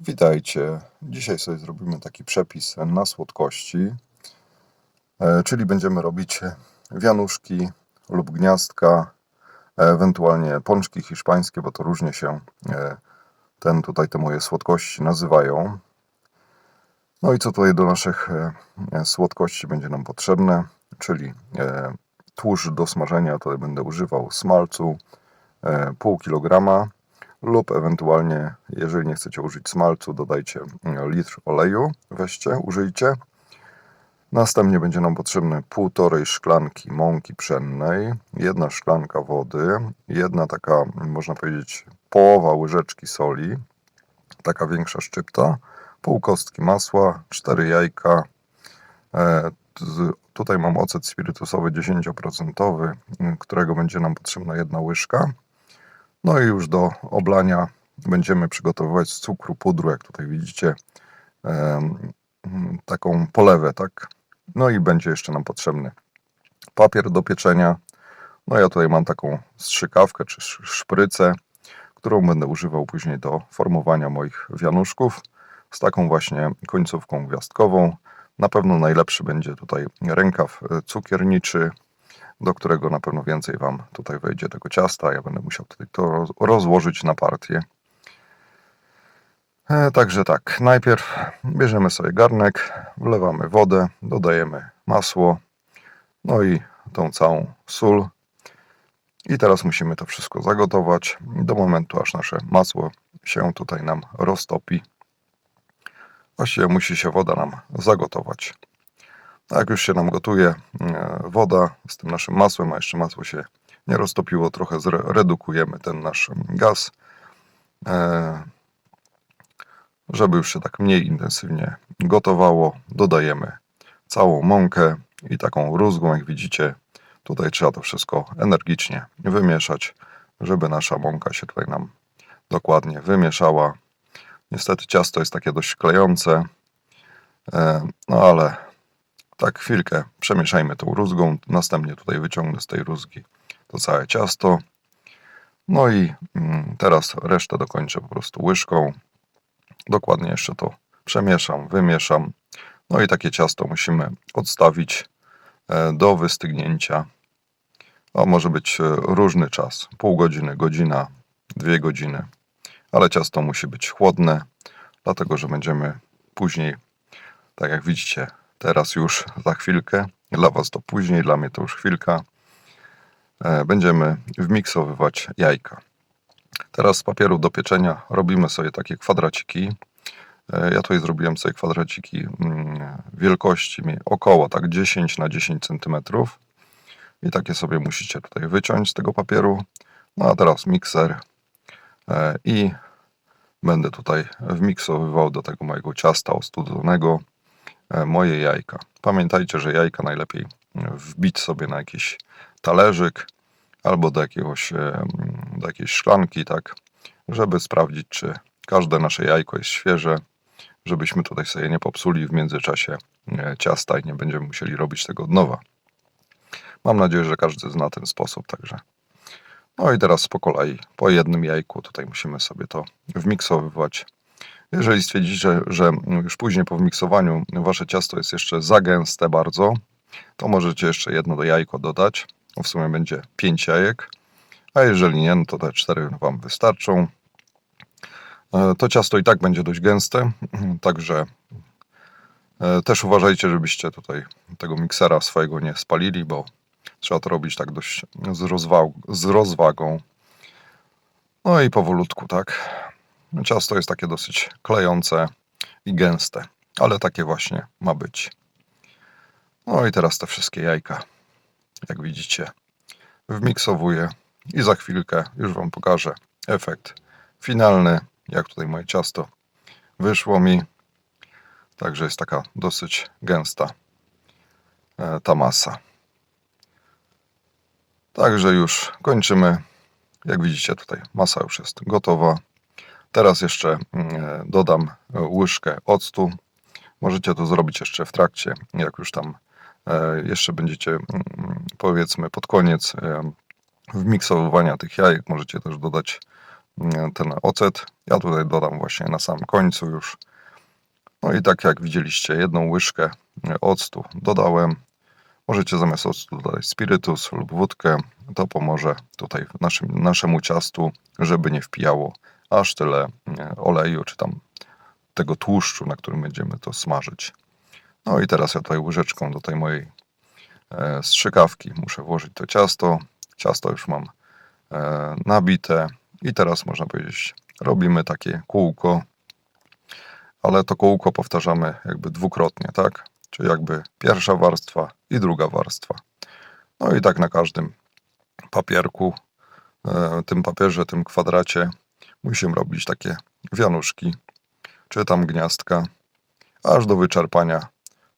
Witajcie. Dzisiaj sobie zrobimy taki przepis na słodkości, e, czyli będziemy robić wianuszki lub gniazdka, e, ewentualnie pączki hiszpańskie, bo to różnie się e, ten tutaj te moje słodkości nazywają. No i co tutaj do naszych słodkości będzie nam potrzebne, czyli tłuszcz do smażenia, tutaj będę używał smalcu pół kilograma lub ewentualnie, jeżeli nie chcecie użyć smalcu, dodajcie mm, litr oleju, weźcie, użyjcie. Następnie będzie nam potrzebne półtorej szklanki mąki pszennej, jedna szklanka wody, jedna taka, można powiedzieć, połowa łyżeczki soli, taka większa szczypta, pół kostki masła, cztery jajka. E, Tutaj mam ocet spirytusowy 10%, m, którego będzie nam potrzebna jedna łyżka. No i już do oblania będziemy przygotowywać z cukru pudru, jak tutaj widzicie, taką polewę, tak? No i będzie jeszcze nam potrzebny papier do pieczenia. No ja tutaj mam taką strzykawkę czy sz- szprycę, którą będę używał później do formowania moich wianuszków z taką właśnie końcówką gwiazdkową. Na pewno najlepszy będzie tutaj rękaw e, cukierniczy, do którego na pewno więcej Wam tutaj wejdzie tego ciasta. Ja będę musiał tutaj to roz- rozłożyć na partię. E, Także tak, najpierw bierzemy sobie garnek, wlewamy wodę, dodajemy masło, no i tą całą sól. I teraz musimy to wszystko zagotować do momentu, aż nasze masło się tutaj nam roztopi. Właściwie musi się woda nam zagotować. Jak już się nam gotuje e, woda z tym naszym masłem, a jeszcze masło się nie roztopiło, trochę zredukujemy ten nasz gaz, e, żeby już się tak mniej intensywnie gotowało. Dodajemy całą mąkę i taką rózgą, jak widzicie, tutaj trzeba to wszystko energicznie wymieszać, żeby nasza mąka się tutaj nam dokładnie wymieszała. Niestety ciasto jest takie dość klejące, e, no ale tak chwilkę przemieszajmy tą rózgą, następnie tutaj wyciągnę z tej rózgi to całe ciasto. No i mm, teraz resztę dokończę po prostu łyżką. Dokładnie jeszcze to przemieszam, wymieszam. No i takie ciasto musimy odstawić e, do wystygnięcia. To może być e, różny czas, pół godziny, godzina, dwie godziny, ale ciasto musi być chłodne, dlatego że będziemy później, tak jak widzicie, teraz już za chwilkę, dla Was to później, dla mnie to już chwilka, e, będziemy wmiksowywać jajka. Teraz z papieru do pieczenia robimy sobie takie kwadraciki. E, Ja tutaj zrobiłem sobie kwadraciki mm, wielkości około tak 10 na 10 cm. I takie sobie musicie tutaj wyciąć z tego papieru. No a teraz mikser e, i będę tutaj wmiksowywał do tego mojego ciasta ostudzonego moje jajka. Pamiętajcie, że jajka najlepiej e, wbić sobie na jakiś talerzyk albo do jakiegoś, e, do jakiejś szklanki, tak, żeby sprawdzić, czy każde nasze jajko jest świeże, żebyśmy tutaj sobie nie popsuli w międzyczasie e, ciasta i nie będziemy musieli robić tego od nowa. Mam nadzieję, że każdy zna ten sposób, także. No i teraz po kolei, po jednym jajku tutaj musimy sobie to wmiksowywać. Jeżeli stwierdzicie, że już później po wmiksowaniu wasze ciasto jest jeszcze za gęste bardzo, to możecie jeszcze jedno do jajko dodać. W sumie będzie 5 jajek, a jeżeli nie, no to te 4 wam wystarczą. E, To ciasto i tak będzie dość gęste, także e, też uważajcie, żebyście tutaj tego miksera swojego nie spalili, bo trzeba to robić tak dość z, rozwa- z rozwagą. No i powolutku, tak. Ciasto jest takie dosyć klejące i gęste, ale takie właśnie ma być. No i teraz te wszystkie jajka, jak widzicie, wmiksowuję i za chwilkę już Wam pokażę efekt finalny, jak tutaj moje ciasto wyszło mi. Także jest taka dosyć gęsta e, ta masa. Także już kończymy. Jak widzicie tutaj masa już jest gotowa. Teraz jeszcze mm, dodam e, łyżkę octu. Możecie to zrobić jeszcze w trakcie, jak już tam e, jeszcze będziecie mm, powiedzmy pod koniec e, wmiksowywania tych jajek. Możecie też dodać mm, ten ocet. Ja tutaj dodam właśnie na samym końcu już. No i tak jak widzieliście, jedną łyżkę e, octu dodałem. Możecie zamiast octu dodać spirytus lub wódkę. To pomoże tutaj naszym, naszemu ciastu, żeby nie wpijało aż tyle oleju czy tam tego tłuszczu, na którym będziemy to smażyć. No i teraz ja tutaj łyżeczką do tej mojej e, strzykawki muszę włożyć to ciasto. Ciasto już mam e, nabite i teraz można powiedzieć robimy takie kółko, ale to kółko powtarzamy jakby dwukrotnie, tak? Czyli jakby pierwsza warstwa i druga warstwa. No i tak na każdym papierku, e, tym papierze, tym kwadracie musimy robić takie wianuszki, czy tam gniazdka, aż do wyczerpania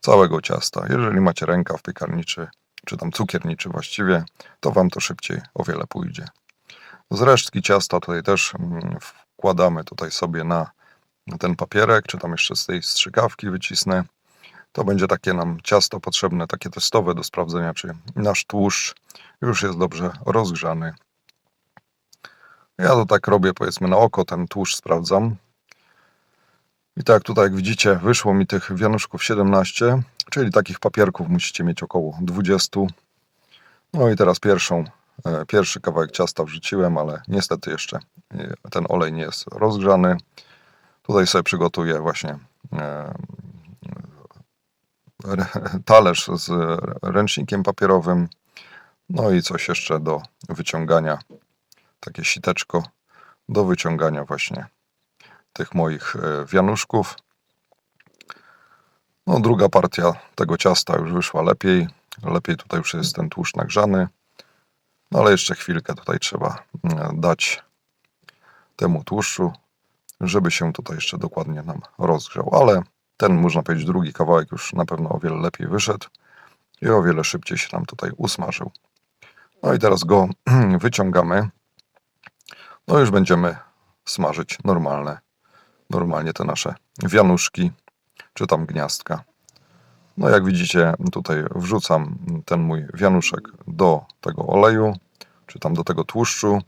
całego ciasta. Jeżeli macie rękaw piekarniczy, czy tam cukierniczy właściwie, to Wam to szybciej o wiele pójdzie. Z resztki ciasta tutaj też mm, wkładamy tutaj sobie na ten papierek, czy tam jeszcze z tej strzykawki wycisnę. To będzie takie nam ciasto potrzebne, takie testowe do sprawdzenia, czy nasz tłuszcz już jest dobrze rozgrzany. Ja to tak robię, powiedzmy na oko, ten tłuszcz sprawdzam. I tak tutaj, jak widzicie, wyszło mi tych wianuszków 17, czyli takich papierków musicie mieć około 20. No i teraz pierwszą, e, pierwszy kawałek ciasta wrzuciłem, ale niestety jeszcze e, ten olej nie jest rozgrzany. Tutaj sobie przygotuję właśnie e, talerz z ręcznikiem papierowym. No i coś jeszcze do wyciągania, takie siteczko do wyciągania właśnie tych moich wianuszków. No, druga partia tego ciasta już wyszła lepiej. Lepiej tutaj już jest ten tłuszcz nagrzany. No ale jeszcze chwilkę tutaj trzeba dać temu tłuszczu, żeby się tutaj jeszcze dokładnie nam rozgrzał. Ale ten, można powiedzieć, drugi kawałek już na pewno o wiele lepiej wyszedł i o wiele szybciej się nam tutaj usmażył. No i teraz go wyciągamy. No już będziemy smażyć normalne, normalnie te nasze wianuszki, czy tam gniazdka. No jak widzicie, tutaj wrzucam ten mój wianuszek do tego oleju, czy tam do tego tłuszczu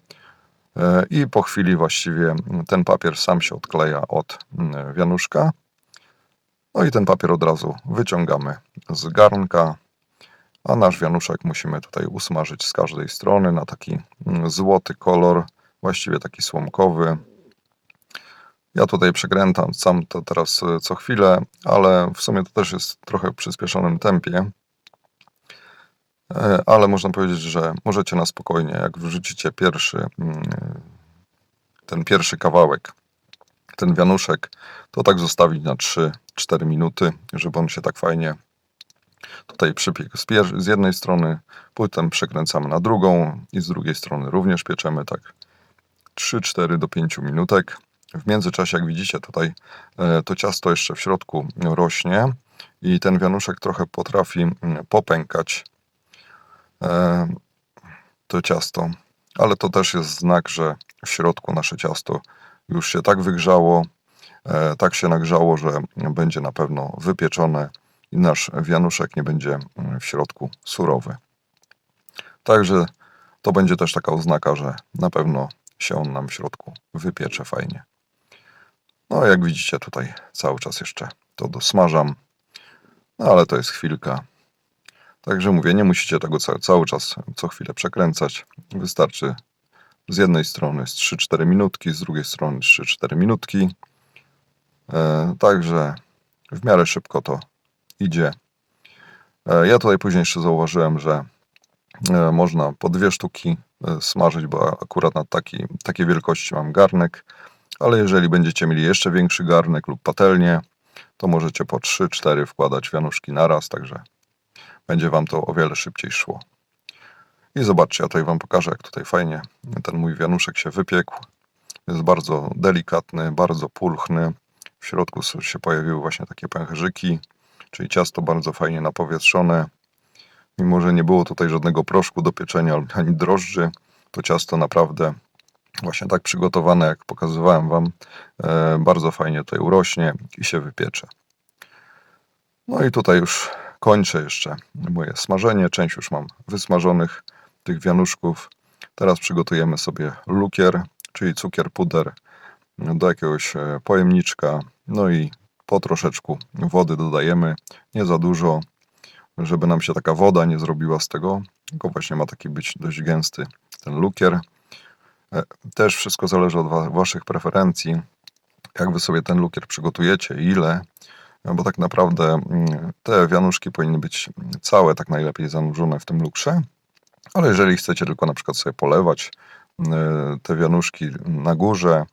e, i po chwili właściwie ten papier sam się odkleja od mm, wianuszka. No i ten papier od razu wyciągamy z garnka, a nasz wianuszek musimy tutaj usmażyć z każdej strony na taki mm, złoty kolor, właściwie taki słomkowy. Ja tutaj przekrętam sam to teraz e, co chwilę, ale w sumie to też jest trochę w przyspieszonym tempie. E, ale można powiedzieć, że możecie na spokojnie, jak wrzucicie pierwszy, mm, ten pierwszy kawałek, ten wianuszek, to tak zostawić na 3-4 minuty, żeby on się tak fajnie tutaj przypiekł z, jednej strony, potem przekręcamy na drugą i z drugiej strony również pieczemy tak 3-4 do 5 minutek. W międzyczasie, jak widzicie tutaj, e, to ciasto jeszcze w środku rośnie i ten wianuszek trochę potrafi mm, popękać e, to ciasto, ale to też jest znak, że w środku nasze ciasto już się tak wygrzało, e, tak się nagrzało, że będzie na pewno wypieczone i nasz wianuszek nie będzie mm, w środku surowy. Także to będzie też taka oznaka, że na pewno się on nam w środku wypiecze fajnie. No, jak widzicie, tutaj cały czas jeszcze to dosmażam, no, ale to jest chwilka. Także mówię, nie musicie tego cały, cały czas co chwilę przekręcać. Wystarczy z jednej strony z 3-4 minutki, z drugiej strony 3-4 minutki. E, także w miarę szybko to idzie. E, ja tutaj później jeszcze zauważyłem, że można po dwie sztuki e, smażyć, bo akurat na taki, takiej wielkości mam garnek ale jeżeli będziecie mieli jeszcze większy garnek lub patelnię, to możecie po 3-4 wkładać wianuszki naraz, także będzie Wam to o wiele szybciej szło. I zobaczcie, ja tutaj Wam pokażę, jak tutaj fajnie ten mój wianuszek się wypiekł. Jest bardzo delikatny, bardzo pulchny. W środku się pojawiły właśnie takie pęcherzyki, czyli ciasto bardzo fajnie napowietrzone. Mimo, że nie było tutaj żadnego proszku do pieczenia ani drożdży, to ciasto naprawdę właśnie tak przygotowane, jak pokazywałem Wam, e, bardzo fajnie tutaj urośnie i się wypiecze. No i tutaj już kończę jeszcze moje smażenie. Część już mam wysmażonych tych wianuszków. Teraz przygotujemy sobie lukier, czyli cukier, puder do jakiegoś e, pojemniczka, no i po troszeczku wody dodajemy, nie za dużo, żeby nam się taka woda nie zrobiła z tego, tylko właśnie ma taki być dość gęsty ten lukier. E, Też wszystko zależy od wa- waszych preferencji, jak wy sobie ten lukier przygotujecie, ile, no bo tak naprawdę mm, te wianuszki powinny być całe, tak najlepiej zanurzone w tym lukrze, ale jeżeli chcecie tylko na przykład sobie polewać e, te wianuszki na górze,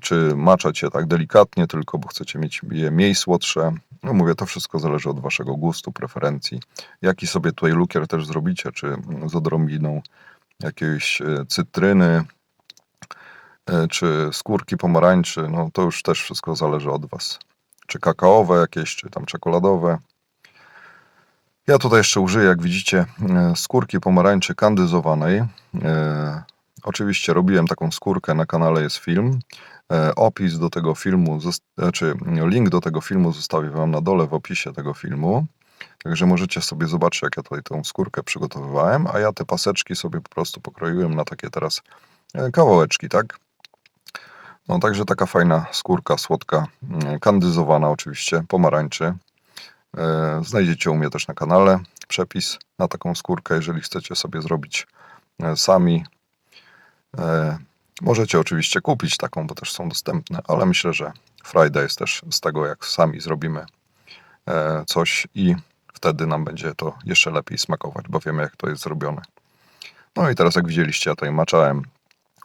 czy maczać je tak delikatnie tylko, bo chcecie mieć je mniej słodsze, no mówię, to wszystko zależy od waszego gustu, preferencji. Jaki sobie tutaj lukier też zrobicie, czy z odrobiną jakiejś e, cytryny, e, czy skórki pomarańczy, no to już też wszystko zależy od was. Czy kakaowe jakieś, czy tam czekoladowe. Ja tutaj jeszcze użyję, jak widzicie, e, skórki pomarańczy kandyzowanej. Oczywiście robiłem taką skórkę, na kanale jest film. E, Opis do tego filmu, zos- znaczy link do tego filmu zostawię Wam na dole w opisie tego filmu. Także możecie sobie zobaczyć, jak ja tutaj tą skórkę przygotowywałem, a ja te paseczki sobie po prostu pokroiłem na takie teraz e, kawałeczki, tak? No także taka fajna skórka, słodka, mm, kandyzowana oczywiście, pomarańczy. E, Znajdziecie u mnie też na kanale przepis na taką skórkę, jeżeli chcecie sobie zrobić sami. E, Możecie oczywiście kupić taką, bo też są dostępne, ale myślę, że Friday jest też z tego, jak sami zrobimy e, coś i wtedy nam będzie to jeszcze lepiej smakować, bo wiemy, jak to jest zrobione. No i teraz, jak widzieliście, ja tutaj maczałem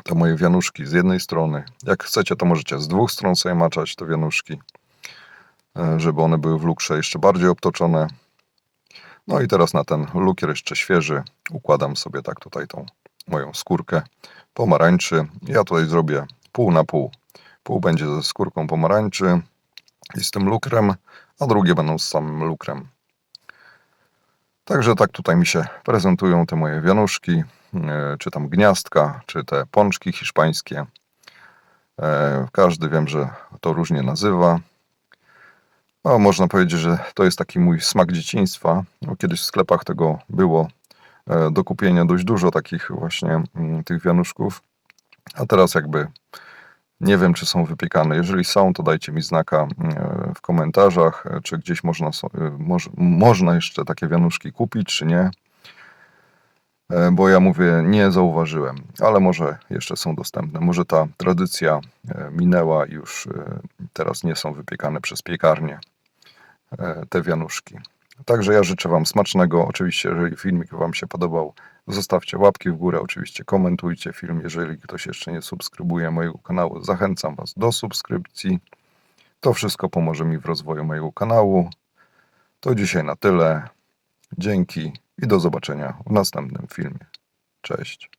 te moje wianuszki z jednej strony. Jak chcecie, to możecie z dwóch stron sobie maczać te wianuszki, e, żeby one były w lukrze jeszcze bardziej obtoczone. No i teraz na ten lukier jeszcze świeży układam sobie tak tutaj tą moją skórkę pomarańczy. Ja tutaj zrobię pół na pół. Pół będzie ze skórką pomarańczy i z tym lukrem, a drugie będą z samym lukrem. Także tak tutaj mi się prezentują te moje wianuszki, e, czy tam gniazdka, czy te pączki hiszpańskie. E, Każdy wiem, że to różnie nazywa. No, można powiedzieć, że to jest taki mój smak dzieciństwa. Kiedyś w sklepach tego było do kupienia dość dużo takich właśnie mm, tych wianuszków. A teraz jakby nie wiem, czy są wypiekane. Jeżeli są, to dajcie mi znaka e, w komentarzach, e, czy gdzieś można, e, moż, można jeszcze takie wianuszki kupić, czy nie. E, Bo ja mówię, nie zauważyłem, ale może jeszcze są dostępne. Może ta tradycja e, minęła i już e, teraz nie są wypiekane przez piekarnię e, te wianuszki. Także ja życzę Wam smacznego. Oczywiście, jeżeli filmik Wam się podobał, zostawcie łapki w górę. Oczywiście komentujcie film. Jeżeli ktoś jeszcze nie subskrybuje mojego kanału, zachęcam Was do subskrypcji. To wszystko pomoże mi w rozwoju mojego kanału. To dzisiaj na tyle. Dzięki i do zobaczenia w następnym filmie. Cześć.